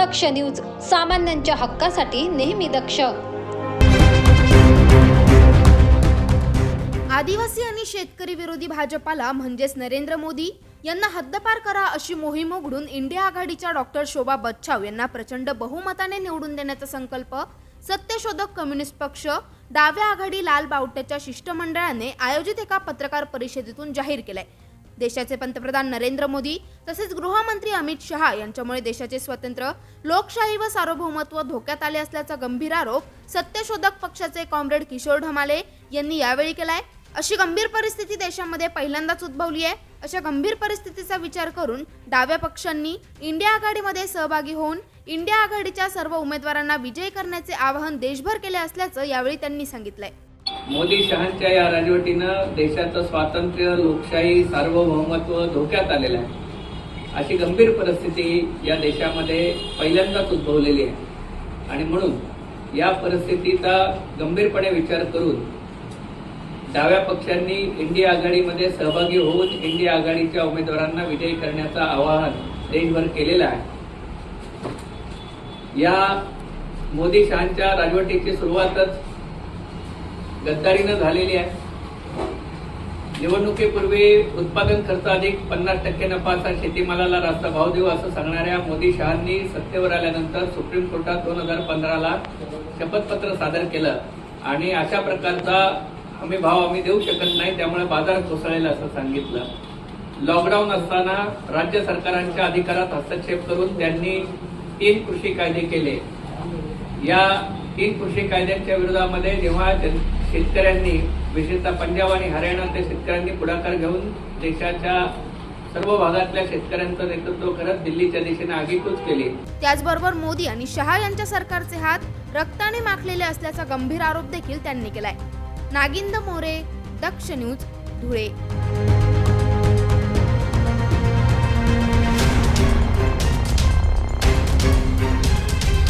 दक्ष news सामान्यांच्या हक्कासाठी नेहमी दक्ष. आदिवासी आणि शेतकरी विरोधी भाजपाला म्हणजेच नरेंद्र मोदी यांना हद्दपार करा अशी मोहीम उघडून इंडिया आघाडीच्या डॉक्टर शोभा बच्छाव यांना प्रचंड बहुमताने निवडून देण्याचा संकल्प सत्यशोधक कम्युनिस्ट पक्ष डाव्या आघाडी लाल बावट्याच्या शिष्टमंडळाने आयोजित एका पत्रकार परिषदेतून जाहीर केलाय. देशाचे पंतप्रधान नरेंद्र मोदी तसेच गृहमंत्री अमित शहा यांच्यामुळे देशाचे स्वतंत्र लोकशाही व सार्वभौमत्व धोक्यात आले असल्याचा गंभीर आरोप सत्यशोधक पक्षाचे कॉम्रेड किशोर ढमाले यांनी यावेळी केलाय. अशी गंभीर परिस्थिती देशामध्ये पहिल्यांदाच उद्भवली आहे. अशा गंभीर परिस्थितीचा विचार करून डाव्या पक्षांनी इंडिया आघाडीमध्ये सहभागी होऊन इंडिया आघाडीच्या सर्व उमेदवारांना विजयी करण्याचे आवाहन देशभर केले असल्याचं यावेळी त्यांनी सांगितलंय. मोदी शहांच्या या राजवटीनं देशाचं स्वातंत्र्य लोकशाही सार्वभौमत्व धोक्यात आलेलं आहे. अशी गंभीर परिस्थिती या देशामध्ये पहिल्यांदाच उद्भवलेली आहे. आणि म्हणून या परिस्थितीचा गंभीरपणे विचार करून डाव्या पक्षांनी इंडिया आघाडीमध्ये सहभागी होऊन इंडिया आघाडीच्या उमेदवारांना विजयी करण्याचं आवाहन देशभर केलेलं आहे. या मोदी शहांच्या राजवटीची सुरुवातच गद्दारीनं झालेली आहे. निवडणुकीपूर्वी उत्पादन खर्च अधिक पन्नास टक्के नफाचा शेतीमालाला रास्ता भाव देऊ असं सांगणाऱ्या मोदी शहांनी सत्तेवर आल्यानंतर सुप्रीम कोर्टात दोन हजार पंधराला शपथपत्र सादर केलं. आणि अशा प्रकारचा हमी भाव आम्ही देऊ शकत नाही त्यामुळे बाजार कोसळेल असं सांगितलं. लॉकडाऊन असताना राज्य सरकारांच्या अधिकारात हस्तक्षेप करून त्यांनी तीन कृषी कायदे केले. या तीन कृषी कायद्यांच्या विरोधामध्ये जेव्हा शेतकऱ्यांनी विशेषतः पंजाब आणि हरियाणातल्या शेतकऱ्यांनी पुढाकार घेऊन देशाच्या सर्व भागातल्या शेतकऱ्यांचं नेतृत्व करत दिल्लीच्या दिशेने आगीकूच केली. त्याचबरोबर मोदी आणि शहा यांच्या सरकारचे हात रक्ताने माखलेले असल्याचा गंभीर आरोप देखील त्यांनी केलाय. नागिंद मोरे दक्ष न्यूज धुळे.